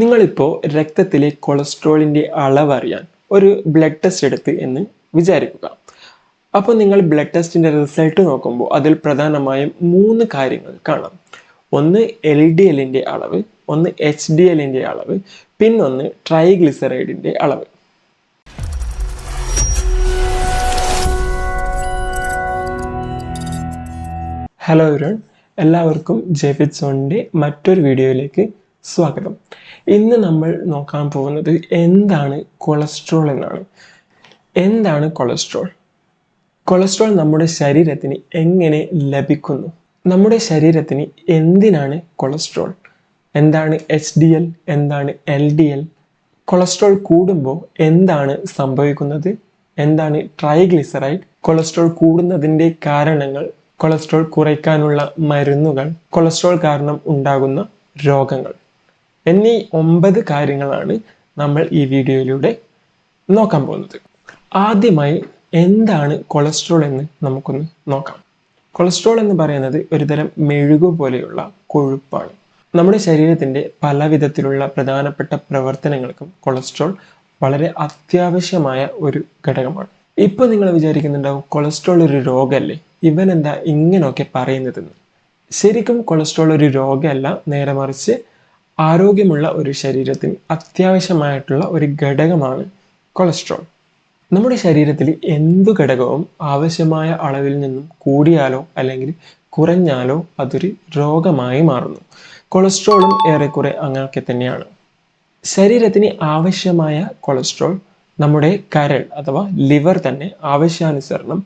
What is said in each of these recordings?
നിങ്ങളിപ്പോൾ രക്തത്തിലെ കൊളസ്ട്രോളിന്റെ അളവ് അറിയാൻ ഒരു ബ്ലഡ് ടെസ്റ്റ് എടുത്ത് എന്ന് വിചാരിക്കുക. അപ്പോൾ നിങ്ങൾ ബ്ലഡ് ടെസ്റ്റിന്റെ റിസൾട്ട് നോക്കുമ്പോൾ അതിൽ പ്രധാനമായും മൂന്ന് കാര്യങ്ങൾ കാണാം. ഒന്ന് എൽ ഡി എല്ലിന്റെ അളവ് ഒന്ന് എച്ച് ഡി എല്ലിന്റെ അളവ് പിന്നൊന്ന് ട്രൈഗ്ലിസറൈഡിന്റെ അളവ്. ഹലോ എവരോൺ എല്ലാവർക്കും സോണിന്റെ മറ്റൊരു വീഡിയോയിലേക്ക് സ്വാഗതം. ഇന്ന് നമ്മൾ നോക്കാൻ പോകുന്നത് എന്താണ് കൊളസ്ട്രോൾ എന്നാണ്. എന്താണ് കൊളസ്ട്രോൾ? കൊളസ്ട്രോൾ നമ്മുടെ ശരീരത്തിന് എങ്ങനെ ലഭിക്കുന്നു? നമ്മുടെ ശരീരത്തിന് എന്തിനാണ് കൊളസ്ട്രോൾ? എന്താണ് എച്ച് ഡി എൽ? എന്താണ് എൽ ഡി എൽ? കൊളസ്ട്രോൾ കൂടുമ്പോൾ എന്താണ് സംഭവിക്കുന്നത്? എന്താണ് ട്രൈഗ്ലിസറൈഡ്? കൊളസ്ട്രോൾ കൂടുന്നതിന്റെ കാരണങ്ങൾ? കൊളസ്ട്രോൾ കുറയ്ക്കാനുള്ള മരുന്നുകൾ? കൊളസ്ട്രോൾ കാരണം ഉണ്ടാകുന്ന രോഗങ്ങൾ? എന്നീ ഒമ്പത് കാര്യങ്ങളാണ് നമ്മൾ ഈ വീഡിയോയിലൂടെ നോക്കാൻ പോകുന്നത്. ആദ്യമായി എന്താണ് കൊളസ്ട്രോൾ എന്ന് നമുക്കൊന്ന് നോക്കാം. കൊളസ്ട്രോൾ എന്ന് പറയുന്നത് ഒരുതരം മെഴുകു പോലെയുള്ള കൊഴുപ്പാണ്. നമ്മുടെ ശരീരത്തിന്റെ പല വിധത്തിലുള്ള പ്രധാനപ്പെട്ട പ്രവർത്തനങ്ങൾക്കും കൊളസ്ട്രോൾ വളരെ അത്യാവശ്യമായ ഒരു ഘടകമാണ്. ഇപ്പോൾ നിങ്ങൾ വിചാരിക്കുന്നുണ്ടാവും കൊളസ്ട്രോൾ ഒരു രോഗമല്ലേ ഇവൻ എന്താ ഇങ്ങനെയൊക്കെ പറയുന്നതെന്ന്. ശരിക്കും കൊളസ്ട്രോൾ ഒരു രോഗമല്ല നേരെ മറിച്ച് ആരോഗ്യമുള്ള ഒരു ശരീരത്തിന് അത്യാവശ്യമായിട്ടുള്ള ഒരു ഘടകമാണ് കൊളസ്ട്രോൾ. നമ്മുടെ ശരീരത്തിൽ എന്തു ഘടകവും ആവശ്യമായ അളവിൽ നിന്നും കൂടിയാലോ അല്ലെങ്കിൽ കുറഞ്ഞാലോ അതൊരു രോഗമായി മാറുന്നു. കൊളസ്ട്രോളും ഏറെക്കുറെ അങ്ങനെയൊക്കെ തന്നെയാണ്. ശരീരത്തിന് ആവശ്യമായ കൊളസ്ട്രോൾ നമ്മുടെ കരൾ അഥവാ ലിവർ തന്നെ ആവശ്യാനുസരണം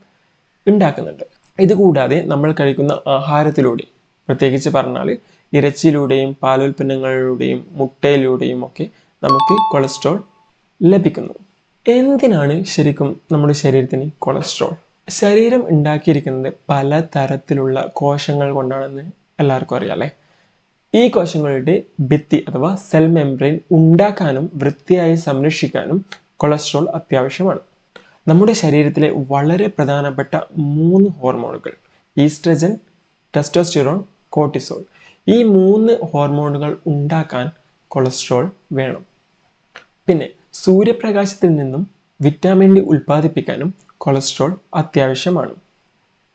ഉണ്ടാക്കുന്നുണ്ട്. ഇതുകൂടാതെ നമ്മൾ കഴിക്കുന്ന ആഹാരത്തിലൂടെ പ്രത്യേകിച്ച് പറഞ്ഞാൽ ഇറച്ചിയിലൂടെയും പാലുൽപ്പന്നങ്ങളിലൂടെയും മുട്ടയിലൂടെയും ഒക്കെ നമുക്ക് കൊളസ്ട്രോൾ ലഭിക്കുന്നു. എന്തിനാണ് ശരിക്കും നമ്മുടെ ശരീരത്തിന് കൊളസ്ട്രോൾ? ശരീരം ഉണ്ടാക്കിയിരിക്കുന്നത് പല തരത്തിലുള്ള കോശങ്ങൾ കൊണ്ടാണെന്ന് എല്ലാവർക്കും അറിയാം അല്ലേ? ഈ കോശങ്ങളുടെ ഭിത്തി അഥവാ സെൽ മെംബ്രെയിൻ ഉണ്ടാക്കാനും വൃത്തിയായി സംരക്ഷിക്കാനും കൊളസ്ട്രോൾ അത്യാവശ്യമാണ്. നമ്മുടെ ശരീരത്തിലെ വളരെ പ്രധാനപ്പെട്ട മൂന്ന് ഹോർമോണുകൾ ഈസ്ട്രജൻ ടെസ്റ്റോസ്റ്റിറോൺ കോർട്ടിസോൾ ഈ മൂന്ന് ഹോർമോണുകൾ ഉണ്ടാക്കാൻ കൊളസ്ട്രോൾ വേണം. പിന്നെ സൂര്യപ്രകാശത്തിൽ നിന്നും വിറ്റാമിൻ ഡി ഉൽപ്പാദിപ്പിക്കാനും കൊളസ്ട്രോൾ അത്യാവശ്യമാണ്.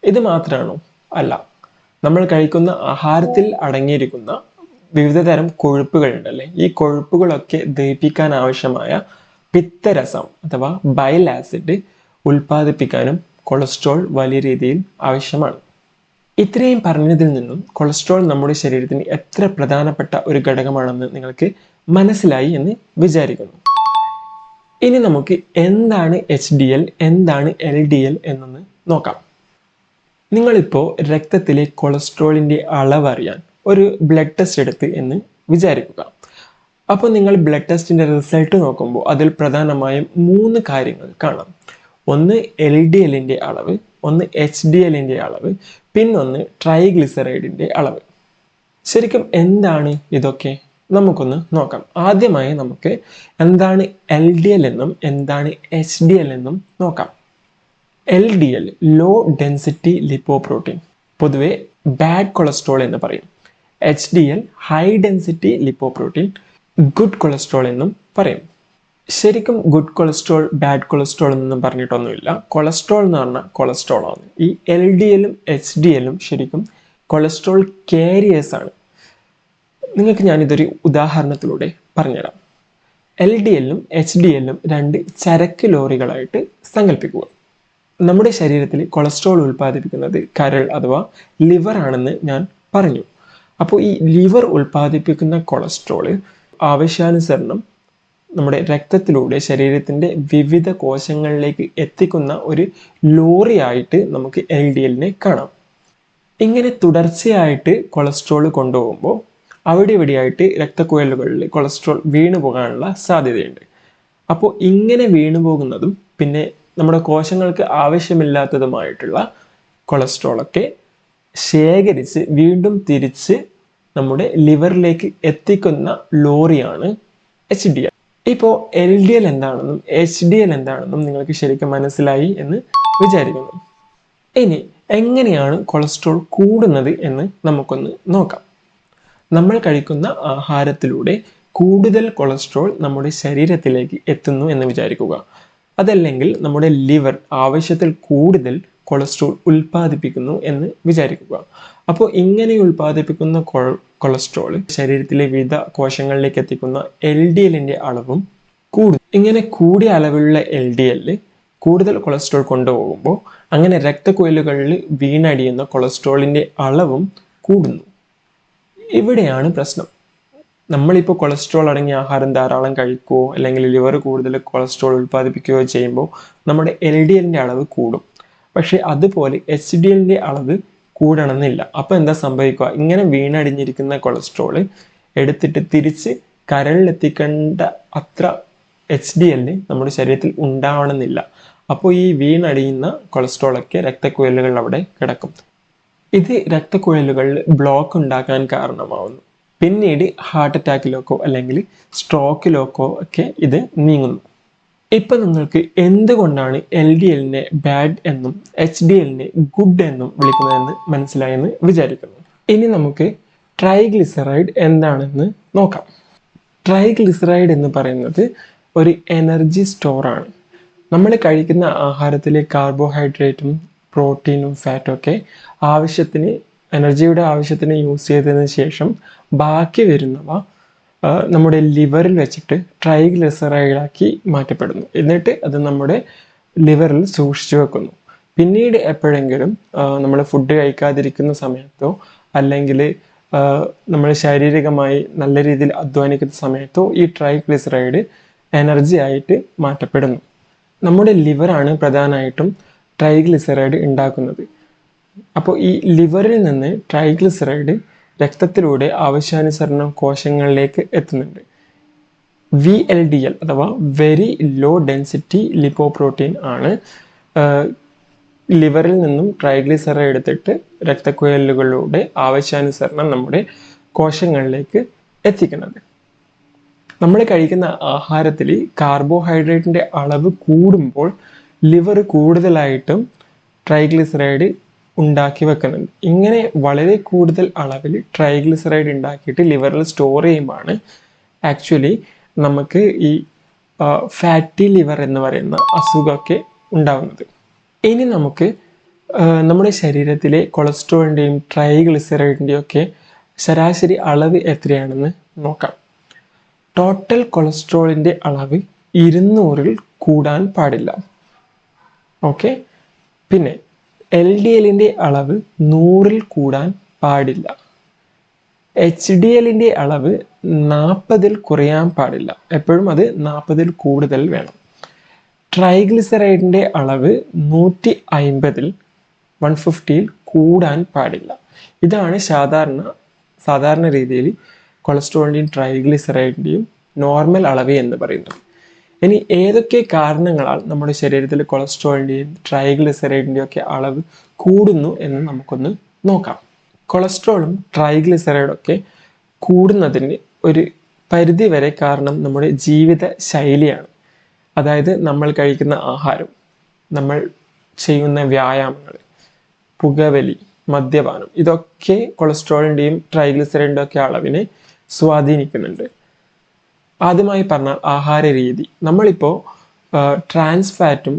ഇത് മാത്രമാണോ അല്ല. നമ്മൾ കഴിക്കുന്ന ആഹാരത്തിൽ അടങ്ങിയിരിക്കുന്ന വിവിധ തരം കൊഴുപ്പുകൾ ഉണ്ടല്ലേ ഈ കൊഴുപ്പുകളൊക്കെ ദഹിപ്പിക്കാൻ ആവശ്യമായ പിത്തരസം അഥവാ ബൈൽ ആസിഡ് ഉൽപ്പാദിപ്പിക്കാനും കൊളസ്ട്രോൾ വലിയ രീതിയിൽ ആവശ്യമാണ്. ഇത്രയും പറഞ്ഞതിൽ നിന്നും കൊളസ്ട്രോൾ നമ്മുടെ ശരീരത്തിന് എത്ര പ്രധാനപ്പെട്ട ഒരു ഘടകമാണെന്ന് നിങ്ങൾക്ക് മനസ്സിലായി എന്ന് വിചാരിക്കുന്നു. ഇനി നമുക്ക് എന്താണ് എച്ച് ഡി എൽ എന്താണ് എൽ ഡി എൽ എന്നൊന്ന് നോക്കാം. നിങ്ങളിപ്പോൾ രക്തത്തിലെ കൊളസ്ട്രോളിന്റെ അളവ് അറിയാൻ ഒരു ബ്ലഡ് ടെസ്റ്റ് എടുത്ത് എന്ന് വിചാരിക്കുക. അപ്പോൾ നിങ്ങൾ ബ്ലഡ് ടെസ്റ്റിന്റെ റിസൾട്ട് നോക്കുമ്പോൾ അതിൽ പ്രധാനമായും മൂന്ന് കാര്യങ്ങൾ കാണാം. ഒന്ന് എൽ ഡി എല്ലിന്റെ അളവ് ഒന്ന് എച്ച് ഡി എല്ലിന്റെ അളവ് പിന്നൊന്ന് ട്രൈഗ്ലിസറൈഡിന്റെ അളവ്. ശരിക്കും എന്താണ് ഇതൊക്കെ? നമുക്കൊന്ന് നോക്കാം. ആദ്യമായി നമുക്ക് എന്താണ് എൽ ഡി എൽ എന്നും എന്താണ് എച്ച് ഡി എൽ എന്നും നോക്കാം. L D L low density lipoprotein പൊതുവെ ബാഡ് കൊളസ്ട്രോൾ എന്ന് പറയും. H D L high density lipoprotein good cholesterol എന്നും പറയും. ശരിക്കും ഗുഡ് കൊളസ്ട്രോൾ ബാഡ് കൊളസ്ട്രോൾ എന്നൊന്നും പറഞ്ഞിട്ടൊന്നുമില്ല. കൊളസ്ട്രോൾ എന്ന് പറഞ്ഞാൽ കൊളസ്ട്രോൾ ആണ്. ഈ എൽ ഡി എല്ലും എച്ച് ഡി എല്ലും ശരിക്കും കൊളസ്ട്രോൾ കാരിയേഴ്സ് ആണ്. നിങ്ങൾക്ക് ഞാനിതൊരു ഉദാഹരണത്തിലൂടെ പറഞ്ഞുതരാം. എൽ ഡി എല്ലും എച്ച് ഡി എല്ലും രണ്ട് ചരക്ക് ലോറികളായിട്ട് സങ്കല്പിക്കുക നമ്മുടെ ശരീരത്തിൽ കൊളസ്ട്രോൾ ഉൽപ്പാദിപ്പിക്കുന്നത് കരൾ അഥവാ ലിവർ ആണെന്ന് ഞാൻ പറഞ്ഞു. അപ്പോൾ ഈ ലിവർ ഉൽപ്പാദിപ്പിക്കുന്ന കൊളസ്ട്രോൾ ആവശ്യാനുസരണം നമ്മുടെ രക്തത്തിലൂടെ ശരീരത്തിന്റെ വിവിധ കോശങ്ങളിലേക്ക് എത്തിക്കുന്ന ഒരു ലോറിയായിട്ട് നമുക്ക് എൽ ഡി എല്ലിനെ കാണാം. ഇങ്ങനെ തുടർച്ചയായിട്ട് കൊളസ്ട്രോൾ കൊണ്ടുപോകുമ്പോൾ അവിടെ ഇവിടെയായിട്ട് രക്തക്കുഴലുകളിൽ കൊളസ്ട്രോൾ വീണു പോകാനുള്ള സാധ്യതയുണ്ട്. അപ്പോൾ ഇങ്ങനെ വീണു പോകുന്നതും പിന്നെ നമ്മുടെ കോശങ്ങൾക്ക് ആവശ്യമില്ലാത്തതുമായിട്ടുള്ള കൊളസ്ട്രോളൊക്കെ ശേഖരിച്ച് വീണ്ടും തിരിച്ച് നമ്മുടെ ലിവറിലേക്ക് എത്തിക്കുന്ന ലോറിയാണ് എച്ച് ഡി എൽ ഇപ്പോൾ എൽ ഡി എൽ എന്താണെന്നും എച്ച് ഡി എൽ എന്താണെന്നും നിങ്ങൾക്ക് ശരിക്കും മനസ്സിലായി എന്ന് വിചാരിക്കുന്നു. ഇനി എങ്ങനെയാണ് കൊളസ്ട്രോൾ കൂടുന്നത് എന്ന് നമുക്കൊന്ന് നോക്കാം. നമ്മൾ കഴിക്കുന്ന ആഹാരത്തിലൂടെ കൂടുതൽ കൊളസ്ട്രോൾ നമ്മുടെ ശരീരത്തിലേക്ക് എത്തുന്നു എന്ന് വിചാരിക്കുക. അതല്ലെങ്കിൽ നമ്മുടെ ലിവർ ആവശ്യത്തിൽ കൂടുതൽ കൊളസ്ട്രോൾ ഉൽപ്പാദിപ്പിക്കുന്നു എന്ന് വിചാരിക്കുക. അപ്പോൾ ഇങ്ങനെ ഉൽപ്പാദിപ്പിക്കുന്ന കൊളസ്ട്രോൾ ശരീരത്തിലെ വിവിധ കോശങ്ങളിലേക്ക് എത്തിക്കുന്ന എൽ ഡി എല്ലിന്റെ അളവും കൂടും. ഇങ്ങനെ കൂടിയ അളവിലുള്ള എൽ ഡി എല്ല് കൂടുതൽ കൊളസ്ട്രോൾ കൊണ്ടുപോകുമ്പോൾ അങ്ങനെ രക്തക്കുഴലുകളിൽ വീണടിയുന്ന കൊളസ്ട്രോളിന്റെ അളവും കൂടുന്നു. ഇവിടെയാണ് പ്രശ്നം. നമ്മളിപ്പോൾ കൊളസ്ട്രോൾ അടങ്ങിയ ആഹാരം ധാരാളം കഴിക്കുകയോ അല്ലെങ്കിൽ ലിവർ കൂടുതൽ കൊളസ്ട്രോൾ ഉൽപ്പാദിപ്പിക്കുകയോ ചെയ്യുമ്പോൾ നമ്മുടെ എൽ ഡി എല്ലിന്റെ അളവ് കൂടും. പക്ഷേ അതുപോലെ എച്ച് ഡി എല്ലിന്റെ അളവ് കൂടണമെന്നില്ല. അപ്പോൾ എന്താ സംഭവിക്കുക? ഇങ്ങനെ വീണടിഞ്ഞിരിക്കുന്ന കൊളസ്ട്രോൾ എടുത്തിട്ട് തിരിച്ച് കരളിലെത്തിക്കേണ്ട അത്ര എച്ച് ഡി എൽ നമ്മുടെ ശരീരത്തിൽ ഉണ്ടാവണമെന്നില്ല. അപ്പോൾ ഈ വീണടിയുന്ന കൊളസ്ട്രോളൊക്കെ രക്തക്കുഴലുകൾ അവിടെ കിടക്കും. ഇത് രക്തക്കുഴലുകളിൽ ബ്ലോക്ക് ഉണ്ടാക്കാൻ കാരണമാവുന്നു. പിന്നീട് ഹാർട്ട് അറ്റാക്കിലേക്കോ അല്ലെങ്കിൽ സ്ട്രോക്കിലേക്കോ ഒക്കെ ഇത് നീങ്ങുന്നു. ഇപ്പൊ നിങ്ങൾക്ക് എന്തുകൊണ്ടാണ് എൽ ഡി എല്ലിനെ ബാഡ് എന്നും എച്ച് ഡി എല്ലിനെ ഗുഡ് എന്നും വിളിക്കുന്നതെന്ന് മനസ്സിലായെന്ന് വിചാരിക്കുന്നു. ഇനി നമുക്ക് ട്രൈഗ്ലിസറൈഡ് എന്താണെന്ന് നോക്കാം. ട്രൈഗ്ലിസറൈഡ് എന്ന് പറയുന്നത് ഒരു എനർജി സ്റ്റോറാണ് നമ്മൾ കഴിക്കുന്ന ആഹാരത്തിലെ കാർബോഹൈഡ്രേറ്റും പ്രോട്ടീനും ഫാറ്റും ഒക്കെ ആവശ്യത്തിന് എനർജിയുടെ ആവശ്യത്തിന് യൂസ് ചെയ്തതിന് ശേഷം ബാക്കി വരുന്നവ നമ്മുടെ ലിവറിൽ വെച്ചിട്ട് ട്രൈഗ്ലിസറൈഡാക്കി മാറ്റപ്പെടുന്നു. എന്നിട്ട് അത് നമ്മുടെ ലിവറിൽ സൂക്ഷിച്ചു വെക്കുന്നു. പിന്നീട് എപ്പോഴെങ്കിലും നമ്മൾ ഫുഡ് കഴിക്കാതിരിക്കുന്ന സമയത്തോ അല്ലെങ്കിൽ നമ്മൾ ശാരീരികമായി നല്ല രീതിയിൽ അധ്വാനിക്കുന്ന സമയത്തോ ഈ ട്രൈഗ്ലിസറൈഡ് എനർജി ആയിട്ട് മാറ്റപ്പെടുന്നു. നമ്മുടെ ലിവറാണ് പ്രധാനമായിട്ടും ട്രൈഗ്ലിസറൈഡ് ഉണ്ടാക്കുന്നത്. അപ്പോൾ ഈ ലിവറിൽ നിന്ന് ട്രൈഗ്ലിസറൈഡ് രക്തത്തിലൂടെ ആവശ്യാനുസരണം കോശങ്ങളിലേക്ക് എത്തുന്നുണ്ട്. വി എൽ ഡി എൽ അഥവാ വെരി ലോ ഡെൻസിറ്റി ലിപ്പോപ്രോട്ടീൻ ആണ്. ലിവറിൽ നിന്നും ട്രൈഗ്ലിസറ എടുത്തിട്ട് രക്തക്കുഴലുകളിലൂടെ ആവശ്യാനുസരണം നമ്മുടെ കോശങ്ങളിലേക്ക് എത്തിക്കുന്നത്. നമ്മൾ കഴിക്കുന്ന ആഹാരത്തിൽ കാർബോഹൈഡ്രേറ്റിന്റെ അളവ് കൂടുമ്പോൾ ലിവർ കൂടുതലായിട്ടും ട്രൈഗ്ലിസറൈഡ് ഉണ്ടാക്കി വെക്കുന്നുണ്ട്. ഇങ്ങനെ വളരെ കൂടുതൽ അളവിൽ ട്രൈഗ്ലിസറൈഡ് ഉണ്ടാക്കിയിട്ട് ലിവറിൽ സ്റ്റോർ ചെയ്യുമ്പോഴാണ് ആക്ച്വലി നമുക്ക് ഈ ഫാറ്റി ലിവർ എന്ന് പറയുന്ന അസുഖമൊക്കെ ഉണ്ടാവുന്നത്. ഇനി നമുക്ക് നമ്മുടെ ശരീരത്തിലെ കൊളസ്ട്രോളിന്റെയും ട്രൈഗ്ലിസറൈഡിന്റെയും ഒക്കെ ശരാശരി അളവ് എത്രയാണെന്ന് നോക്കാം. ടോട്ടൽ കൊളസ്ട്രോളിന്റെ അളവ് ഇരുന്നൂറിൽ കൂടാൻ പാടില്ല. ഓക്കെ പിന്നെ എൽ ഡി എല്ലിന്റെ അളവ് നൂറിൽ കൂടാൻ പാടില്ല. എച്ച് ഡി എല്ലിന്റെ അളവ് നാൽപ്പതിൽ കുറയാൻ പാടില്ല. എപ്പോഴും അത് നാൽപ്പതിൽ കൂടുതൽ വേണം. ട്രൈഗ്ലിസറൈഡിന്റെ അളവ് നൂറ്റി അയിമ്പതിൽ വൺ ഫിഫ്റ്റിയിൽ കൂടാൻ പാടില്ല. ഇതാണ് സാധാരണ സാധാരണ രീതിയിൽ കൊളസ്ട്രോളിന്റെയും ട്രൈഗ്ലിസറൈഡിന്റെയും നോർമൽ അളവ് എന്ന് പറയുന്നത്. ഇനി ഏതൊക്കെ കാരണങ്ങളാൽ നമ്മുടെ ശരീരത്തിൽ കൊളസ്ട്രോളിന്റെയും ട്രൈഗ്ലിസറൈഡിന്റെയും ഒക്കെ അളവ് കൂടുന്നു എന്ന് നമുക്കൊന്ന് നോക്കാം. കൊളസ്ട്രോളും ട്രൈഗ്ലിസറൈഡും ഒക്കെ കൂടുന്നതിന് ഒരു പരിധി വരെ കാരണം നമ്മുടെ ജീവിത ശൈലിയാണ്. അതായത് നമ്മൾ കഴിക്കുന്ന ആഹാരം നമ്മൾ ചെയ്യുന്ന വ്യായാമങ്ങൾ പുകവലി മദ്യപാനം ഇതൊക്കെ കൊളസ്ട്രോളിന്റെയും ട്രൈഗ്ലിസറൈഡിന്റെ ഒക്കെ അളവിനെ സ്വാധീനിക്കുന്നുണ്ട്. ആദ്യമായി പറഞ്ഞാൽ ആഹാര രീതി. നമ്മളിപ്പോൾ ട്രാൻസ് ഫാറ്റും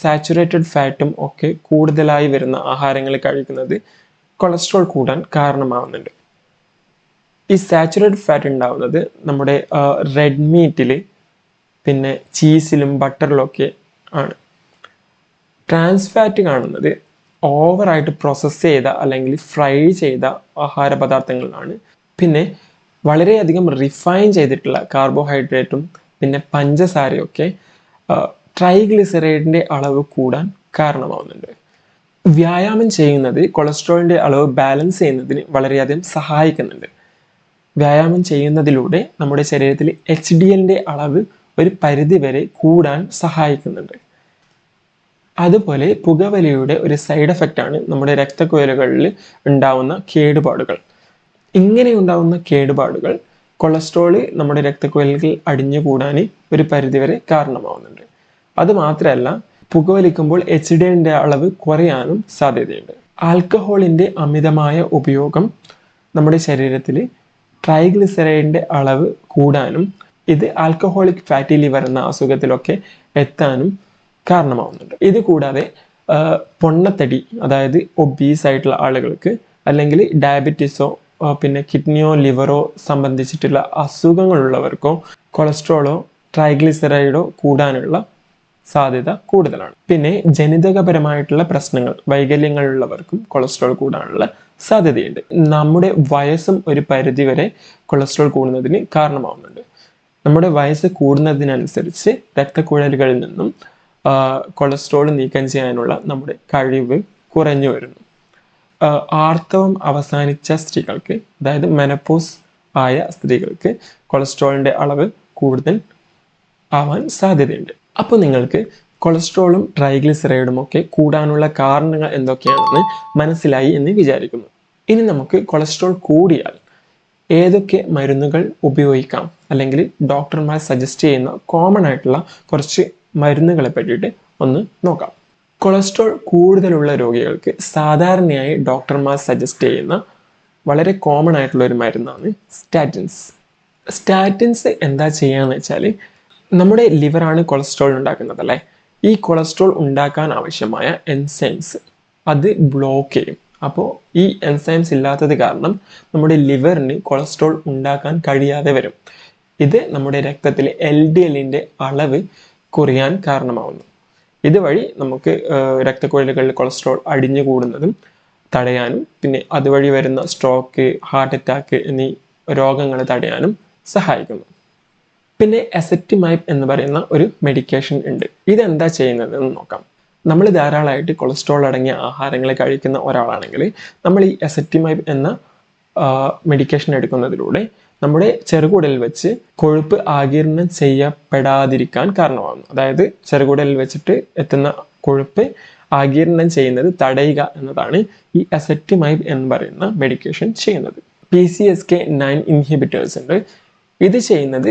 സാച്ചുറേറ്റഡ് ഫാറ്റും ഒക്കെ കൂടുതലായി വരുന്ന ആഹാരങ്ങൾ കഴിക്കുന്നത് കൊളസ്ട്രോൾ കൂടാൻ കാരണമാവുന്നുണ്ട്. ഈ സാച്ചുറേറ്റഡ് ഫാറ്റ് ഉണ്ടാവുന്നത് നമ്മുടെ റെഡ് മീറ്റിൽ പിന്നെ ചീസിലും ബട്ടറിലൊക്കെ ആണ്. ട്രാൻസ് ഫാറ്റ് കാണുന്നത് ഓവറായിട്ട് പ്രോസസ്സ് ചെയ്ത അല്ലെങ്കിൽ ഫ്രൈ ചെയ്ത ആഹാര പദാർത്ഥങ്ങളിലാണ് പിന്നെ വളരെയധികം റിഫൈൻ ചെയ്തിട്ടുള്ള കാർബോഹൈഡ്രേറ്റും പിന്നെ പഞ്ചസാരയൊക്കെ ട്രൈഗ്ലിസറൈഡിന്റെ അളവ് കൂടാൻ കാരണമാവുന്നുണ്ട്. വ്യായാമം ചെയ്യുന്നത് കൊളസ്ട്രോളിന്റെ അളവ് ബാലൻസ് ചെയ്യുന്നതിന് വളരെയധികം സഹായിക്കുന്നുണ്ട്. വ്യായാമം ചെയ്യുന്നതിലൂടെ നമ്മുടെ ശരീരത്തിൽ എച്ച് ഡി എല്ലിന്റെ അളവ് ഒരു പരിധി വരെ കൂടാൻ സഹായിക്കുന്നുണ്ട്. അതുപോലെ പുകവലിയുടെ ഒരു സൈഡ് എഫക്റ്റാണ് നമ്മുടെ രക്തക്കുഴലുകളിൽ ഉണ്ടാവുന്ന കേടുപാടുകൾ. ഇങ്ങനെ ഉണ്ടാകുന്ന കേടുപാടുകൾ കൊളസ്ട്രോൾ നമ്മുടെ രക്തക്കുഴലിൽ അടിഞ്ഞു കൂടാൻ ഒരു പരിധിവരെ കാരണമാവുന്നുണ്ട്. അത് മാത്രമല്ല പുകവലിക്കുമ്പോൾ എച്ച് ഡിന്റെ അളവ് കുറയാനും സാധ്യതയുണ്ട്. ആൽക്കഹോളിന്റെ അമിതമായ ഉപയോഗം നമ്മുടെ ശരീരത്തിൽ ട്രൈഗ്ലിസറൈഡിന്റെ അളവ് കൂടാനും ഇത് ആൽക്കഹോളിക് ഫാറ്റി ലിവർ എന്ന അസുഖത്തിലൊക്കെ എത്താനും കാരണമാവുന്നുണ്ട്. ഇത് കൂടാതെ പൊണ്ണത്തടി അതായത് ഒബീസ് ആയിട്ടുള്ള ആളുകൾക്ക് അല്ലെങ്കിൽ ഡയബറ്റീസോ പിന്നെ കിഡ്നിയോ ലിവറോ സംബന്ധിച്ചിട്ടുള്ള അസുഖങ്ങളുള്ളവർക്കോ കൊളസ്ട്രോളോ ട്രൈഗ്ലിസറൈഡോ കൂടാനുള്ള സാധ്യത കൂടുതലാണ്. പിന്നെ ജനിതകപരമായിട്ടുള്ള പ്രശ്നങ്ങൾ വൈകല്യങ്ങളുള്ളവർക്കും കൊളസ്ട്രോൾ കൂടാനുള്ള സാധ്യതയുണ്ട്. നമ്മുടെ വയസ്സും ഒരു പരിധിവരെ കൊളസ്ട്രോൾ കൂടുന്നതിന് കാരണമാവുന്നുണ്ട്. നമ്മുടെ വയസ്സ് കൂടുന്നതിനനുസരിച്ച് രക്തക്കുഴലുകളിൽ നിന്നും കൊളസ്ട്രോൾ നീക്കം ചെയ്യാനുള്ള നമ്മുടെ കഴിവ് കുറഞ്ഞു വരുന്നു. ആർത്തവം അവസാനിച്ച സ്ത്രീകൾക്ക് അതായത് മെനപ്പോസ് ആയ സ്ത്രീകൾക്ക് കൊളസ്ട്രോളിന്റെ അളവ് കൂടുതൽ ആവാൻ സാധ്യതയുണ്ട്. അപ്പോൾ നിങ്ങൾക്ക് കൊളസ്ട്രോളും ട്രൈഗ്ലിസറൈഡും ഒക്കെ കൂടാനുള്ള കാരണങ്ങൾ എന്തൊക്കെയാണെന്ന് മനസ്സിലായി എന്ന് വിചാരിക്കുന്നു. ഇനി നമുക്ക് കൊളസ്ട്രോൾ കൂടിയാൽ ഏതൊക്കെ മരുന്നുകൾ ഉപയോഗിക്കാം? അല്ലെങ്കിൽ ഡോക്ടർമാർ സജസ്റ്റ് ചെയ്യുന്ന കോമൺ ആയിട്ടുള്ള കുറച്ച് മരുന്നുകളെ പറ്റിയിട്ട് ഒന്ന് നോക്കാം. കൊളസ്ട്രോൾ കൂടുതലുള്ള രോഗികൾക്ക് സാധാരണയായി ഡോക്ടർമാർ സജസ്റ്റ് ചെയ്യുന്ന വളരെ കോമൺ ആയിട്ടുള്ള ഒരു മരുന്നാണ് സ്റ്റാറ്റിൻസ് സ്റ്റാറ്റിൻസ് എന്താ ചെയ്യാന്ന് വെച്ചാൽ നമ്മുടെ ലിവറാണ് കൊളസ്ട്രോൾ ഉണ്ടാക്കുന്നത് അല്ലേ? ഈ കൊളസ്ട്രോൾ ഉണ്ടാക്കാൻ ആവശ്യമായ എൻസൈംസ് അത് ബ്ലോക്ക് ചെയ്യും. അപ്പോൾ ഈ എൻസൈംസ് ഇല്ലാത്തത് കാരണം നമ്മുടെ ലിവറിന് കൊളസ്ട്രോൾ ഉണ്ടാക്കാൻ കഴിയാതെ വരും. ഇത് നമ്മുടെ രക്തത്തിലെ എൽ ഡി എല്ലിന്റെ അളവ് കുറയാൻ കാരണമാവുന്നു. ഇതുവഴി നമുക്ക് രക്തക്കുഴലുകളിൽ കൊളസ്ട്രോൾ അടിഞ്ഞു കൂടുന്നതും തടയാനും പിന്നെ അതുവഴി വരുന്ന സ്ട്രോക്ക് ഹാർട്ട് അറ്റാക്ക് എന്നീ രോഗങ്ങൾ തടയാനും സഹായിക്കുന്നു. പിന്നെ എസറ്റിമൈപ്പ് എന്ന് പറയുന്ന ഒരു മെഡിക്കേഷൻ ഉണ്ട്. ഇതെന്താ ചെയ്യുന്നത് എന്ന് നോക്കാം. നമ്മൾ ധാരാളമായിട്ട് കൊളസ്ട്രോൾ അടങ്ങിയ ആഹാരങ്ങൾ കഴിക്കുന്ന ഒരാളാണെങ്കിൽ നമ്മൾ ഈ എസറ്റിമൈപ്പ് എന്ന മെഡിക്കേഷൻ എടുക്കുന്നതിലൂടെ നമ്മുടെ ചെറുകുടലിൽ വെച്ച് കൊഴുപ്പ് ആകിരണം ചെയ്യപ്പെടാതിരിക്കാൻ കാരണമാകുന്നു. അതായത് ചെറുകുടലിൽ വെച്ചിട്ട് എത്തുന്ന കൊഴുപ്പ് ആകിരണം ചെയ്യുന്നത് തടയുക എന്നതാണ് ഈ അസറ്റിമൈബ് എന്ന് പറയുന്ന മെഡിക്കേഷൻ ചെയ്യുന്നത്. P C S K nine inhibitors ഉണ്ട്. ഇത് ചെയ്യുന്നത്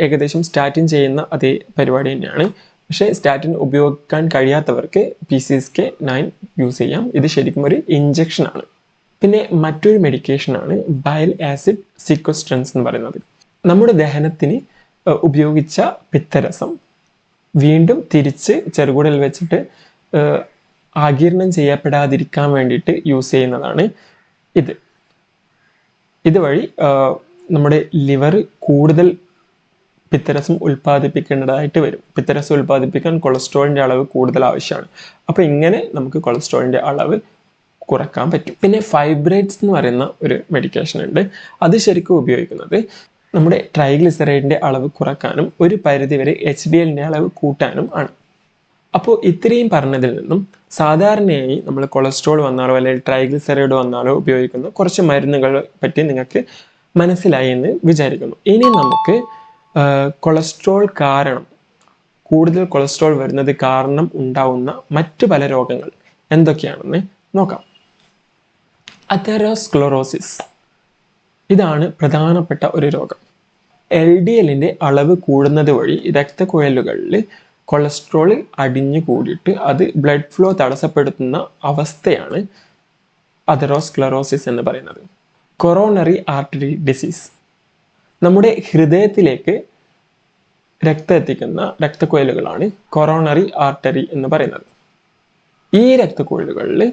ഏകദേശം സ്റ്റാറ്റിൻ ചെയ്യുന്ന അതേ പരിപാടി തന്നെയാണ്. പക്ഷേ സ്റ്റാറ്റിൻ ഉപയോഗിക്കാൻ കഴിയാത്തവർക്ക് P C S K nine use ചെയ്യാം. ഇത് ശരിക്കും ഒരു ഇഞ്ചക്ഷൻ ആണ്. പിന്നെ മറ്റൊരു മെഡിക്കേഷൻ ആണ് ബയൽ ആസിഡ് സിക്വസ്ട്രൻസ് എന്ന് പറയുന്നത്. നമ്മുടെ ദഹനത്തിന് ഉപയോഗിച്ച പിത്തരസം വീണ്ടും തിരിച്ച് ചെറുകുടൽ വെച്ചിട്ട് ആകീർണം ചെയ്യപ്പെടാതിരിക്കാൻ വേണ്ടിയിട്ട് യൂസ് ചെയ്യുന്നതാണ് ഇത്. ഇതുവഴി നമ്മുടെ ലിവർ കൂടുതൽ പിത്തരസം ഉൽപ്പാദിപ്പിക്കേണ്ടതായിട്ട് വരും. പിത്തരസം ഉൽപ്പാദിപ്പിക്കാൻ കൊളസ്ട്രോളിന്റെ അളവ് കൂടുതൽ ആവശ്യമാണ്. അപ്പോൾ ഇങ്ങനെ നമുക്ക് കൊളസ്ട്രോളിന്റെ അളവ് കുറയ്ക്കാൻ പറ്റും. പിന്നെ ഫൈബ്രേറ്റ്സ് എന്ന് പറയുന്ന ഒരു മെഡിക്കേഷൻ ഉണ്ട്. അത് ശരിക്കും ഉപയോഗിക്കുന്നത് നമ്മുടെ ട്രൈഗ്ലിസറൈഡിന്റെ അളവ് കുറക്കാനും ഒരു പരിധിവരെ എച്ച് ഡി എല്ലിന്റെ അളവ് കൂട്ടാനും ആണ്. അപ്പോൾ ഇത്രയും പറഞ്ഞതിൽ നിന്നും സാധാരണയായി നമ്മൾ കൊളസ്ട്രോൾ വന്നാലോ അല്ലെങ്കിൽ ട്രൈഗ്ലിസറൈഡ് വന്നാലോ ഉപയോഗിക്കുന്ന കുറച്ച് മരുന്നുകളെ പറ്റി നിങ്ങൾക്ക് മനസ്സിലായി എന്ന് വിചാരിക്കുന്നു. ഇനി നമുക്ക് കൊളസ്ട്രോൾ കാരണം കൂടുതൽ കൊളസ്ട്രോൾ വരുന്നത് കാരണം ഉണ്ടാവുന്ന മറ്റു പല രോഗങ്ങൾ എന്തൊക്കെയാണെന്ന് നോക്കാം. അതെറോസ്ക്ലോറോസിസ്. ഇതാണ് പ്രധാനപ്പെട്ട ഒരു രോഗം. എൽ ഡി എല്ലിന്റെ അളവ് കൂടുന്നത് വഴി രക്തക്കുഴലുകളിൽ കൊളസ്ട്രോൾ അടിഞ്ഞു കൂടിയിട്ട് അത് ബ്ലഡ് ഫ്ലോ തടസ്സപ്പെടുത്തുന്ന അവസ്ഥയാണ് അതെറോസ്ക്ലറോസിസ് എന്ന് പറയുന്നത്. Coronary artery disease. നമ്മുടെ ഹൃദയത്തിലേക്ക് രക്തം എത്തിക്കുന്ന രക്തക്കുഴലുകളാണ് കൊറോണറി ആർട്ടറി എന്ന് പറയുന്നത്. ഈ രക്തക്കുഴലുകളിൽ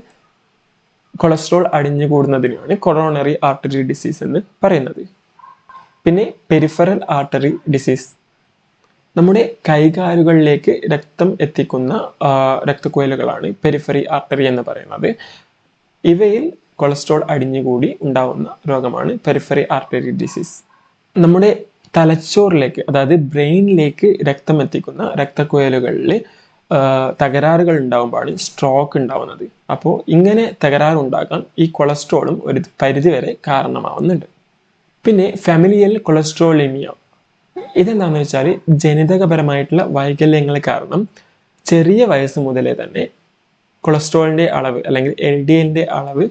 കൊളസ്ട്രോൾ അടിഞ്ഞു കൂടുന്നതിനാണ് കൊറോണറി ആർട്ടറി ഡിസീസ് എന്ന് പറയുന്നത്. പിന്നെ പെരിഫറൽ ആർട്ടറി ഡിസീസ് നമ്മുടെ കൈകാലുകളിലേക്ക് രക്തം എത്തിക്കുന്ന രക്തക്കുഴലുകളാണ് പെരിഫറി ആർട്ടറി എന്ന് പറയുന്നത്. ഇവയിൽ കൊളസ്ട്രോൾ അടിഞ്ഞുകൂടി ഉണ്ടാവുന്ന രോഗമാണ് പെരിഫറി ആർട്ടറി ഡിസീസ് നമ്മുടെ തലച്ചോറിലേക്ക് അതായത് ബ്രെയിനിലേക്ക് രക്തം എത്തിക്കുന്ന രക്തക്കുഴലുകളിൽ തകരാറുകൾ ഉണ്ടാകുമ്പോഴാണ് സ്ട്രോക്ക് ഉണ്ടാവുന്നത്. അപ്പോൾ ഇങ്ങനെ തകരാറുണ്ടാക്കാൻ ഈ കൊളസ്ട്രോളും ഒരു പരിധിവരെ കാരണമാവുന്നുണ്ട്. പിന്നെ ഫാമിലിയൽ കൊളസ്ട്രോളിമിയ ഇതെന്താണെന്ന് വെച്ചാൽ ജനിതകപരമായിട്ടുള്ള വൈകല്യങ്ങൾ കാരണം ചെറിയ വയസ്സ് മുതലേ തന്നെ കൊളസ്ട്രോളിന്റെ അളവ് അല്ലെങ്കിൽ എൽ ഡി എല്ലിന്റെ അളവ്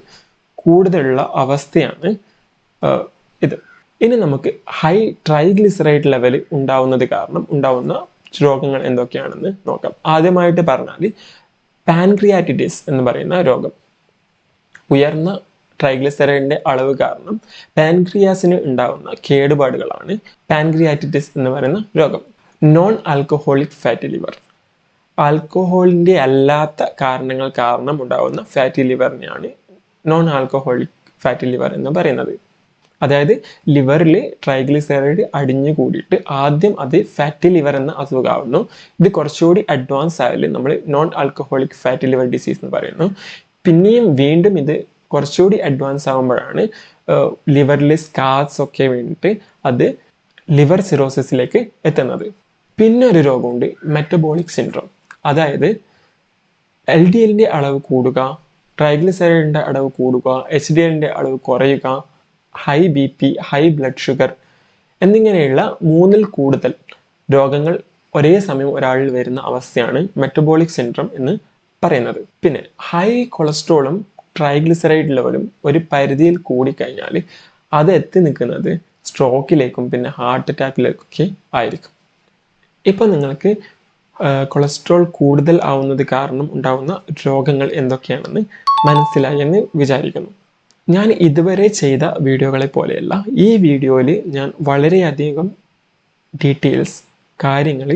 കൂടുതലുള്ള അവസ്ഥയാണ് ഇത്. ഇനി നമുക്ക് ഹൈ ട്രൈഗ്ലിസറൈഡ് ലെവൽ ഉണ്ടാവുന്നത് കാരണം ഉണ്ടാവുന്ന രോഗങ്ങൾ എന്തൊക്കെയാണെന്ന് നോക്കാം. ആദ്യമായിട്ട് പറഞ്ഞാൽ പാൻക്രിയാറ്റിറ്റിസ് എന്ന് പറയുന്ന രോഗം. ഉയർന്ന ട്രൈഗ്ലിസറൈഡിന്റെ അളവ് കാരണം പാൻക്രിയാസിന് ഉണ്ടാവുന്ന കേടുപാടുകളാണ് പാൻക്രിയാറ്റിറ്റിസ് എന്ന് പറയുന്ന രോഗം. നോൺ ആൽക്കഹോളിക് ഫാറ്റി ലിവർ ആൽക്കഹോളിന്റെ അല്ലാത്ത കാരണങ്ങൾ കാരണം ഉണ്ടാകുന്ന ഫാറ്റി ലിവറിനെയാണ് നോൺ ആൽക്കഹോളിക് ഫാറ്റി ലിവർ എന്ന് പറയുന്നത്. അതായത് ലിവറിൽ ട്രൈഗ്ലിസറൈഡ് അടിഞ്ഞു കൂടിയിട്ട് ആദ്യം അത് ഫാറ്റി ലിവർ എന്ന അസുഖമാവുന്നു. ഇത് കുറച്ചുകൂടി അഡ്വാൻസ് ആയാലും നമ്മൾ non alcoholic fatty liver disease എന്ന് പറയുന്നു. പിന്നെയും വീണ്ടും ഇത് കുറച്ചുകൂടി അഡ്വാൻസ് ആകുമ്പോഴാണ് ലിവറിൽ സ്കാർസ് ഒക്കെ വേണ്ടിയിട്ട് അത് ലിവർ സിറോസിസിലേക്ക് എത്തുന്നത്. പിന്നെ ഒരു രോഗമുണ്ട് മെറ്റബോളിക് സിൻഡ്രോം അതായത് എൽ ഡി എല്ലിന്റെ അളവ് കൂടുക ട്രൈഗ്ലിസൈഡിന്റെ അളവ് കൂടുക എച്ച് ഡി എല്ലിന്റെ അളവ് കുറയുക high B P high blood sugar എന്നിങ്ങനെയുള്ള മൂന്നിൽ കൂടുതൽ രോഗങ്ങൾ ഒരേ സമയം ഒരാളിൽ വരുന്ന അവസ്ഥയാണ് മെറ്റബോളിക് സിൻഡ്രം എന്ന് പറയുന്നത്. പിന്നെ ഹൈ കൊളസ്ട്രോളും ട്രൈഗ്ലിസറൈഡ് ലെവലും ഒരു പരിധിയിൽ കൂടിക്കഴിഞ്ഞാൽ അത് എത്തി നിൽക്കുന്നത് സ്ട്രോക്കിലേക്കും പിന്നെ ഹാർട്ട് അറ്റാക്കിലേക്കൊക്കെ ആയിരിക്കും. ഇപ്പം നിങ്ങൾക്ക് കൊളസ്ട്രോൾ കൂടുതൽ ആവുന്നത് കാരണം ഉണ്ടാവുന്ന രോഗങ്ങൾ എന്തൊക്കെയാണെന്ന് മനസ്സിലായി എന്ന് വിചാരിക്കുന്നു. ഞാൻ ഇതുവരെ ചെയ്ത വീഡിയോകളെ പോലെയല്ല. ഈ വീഡിയോയിൽ ഞാൻ വളരെയധികം ഡീറ്റെയിൽസ് കാര്യങ്ങൾ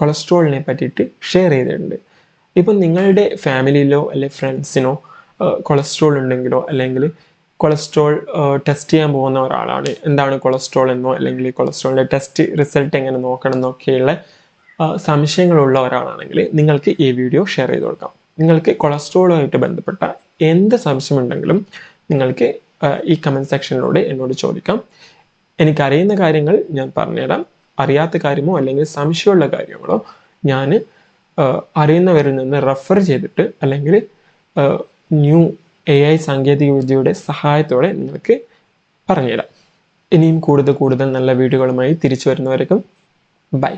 കൊളസ്ട്രോളിനെ പറ്റിയിട്ട് ഷെയർ ചെയ്തിട്ടുണ്ട്. ഇപ്പം നിങ്ങളുടെ ഫാമിലിയിലോ അല്ലെ ഫ്രണ്ട്സിനോ കൊളസ്ട്രോൾ ഉണ്ടെങ്കിലോ അല്ലെങ്കിൽ കൊളസ്ട്രോൾ ടെസ്റ്റ് ചെയ്യാൻ പോകുന്ന ഒരാളാണ് എന്താണ് കൊളസ്ട്രോൾ എന്നോ അല്ലെങ്കിൽ കൊളസ്ട്രോളിന്റെ ടെസ്റ്റ് റിസൾട്ട് എങ്ങനെ നോക്കണം എന്നൊക്കെയുള്ള സംശയങ്ങളുള്ള ഒരാളാണെങ്കിൽ നിങ്ങൾക്ക് ഈ വീഡിയോ ഷെയർ ചെയ്ത് കൊടുക്കാം. നിങ്ങൾക്ക് കൊളസ്ട്രോളുമായിട്ട് ബന്ധപ്പെട്ട എന്ത് സംശയമുണ്ടെങ്കിലും നിങ്ങൾക്ക് ഈ കമന്റ് സെക്ഷനിലൂടെ എന്നോട് ചോദിക്കാം. എനിക്കറിയുന്ന കാര്യങ്ങൾ ഞാൻ പറഞ്ഞുതരാം. അറിയാത്ത കാര്യമോ അല്ലെങ്കിൽ സംശയമുള്ള കാര്യങ്ങളോ ഞാൻ അറിയുന്നവരിൽ നിന്ന് റെഫർ ചെയ്തിട്ട് അല്ലെങ്കിൽ ന്യൂ എ ഐ സാങ്കേതിക വിദ്യയുടെ സഹായത്തോടെ നിങ്ങൾക്ക് പറഞ്ഞുതരാം. ഇനിയും കൂടുതൽ കൂടുതൽ നല്ല വീഡിയോകളുമായി തിരിച്ചു വരുന്നവർക്കും ബൈ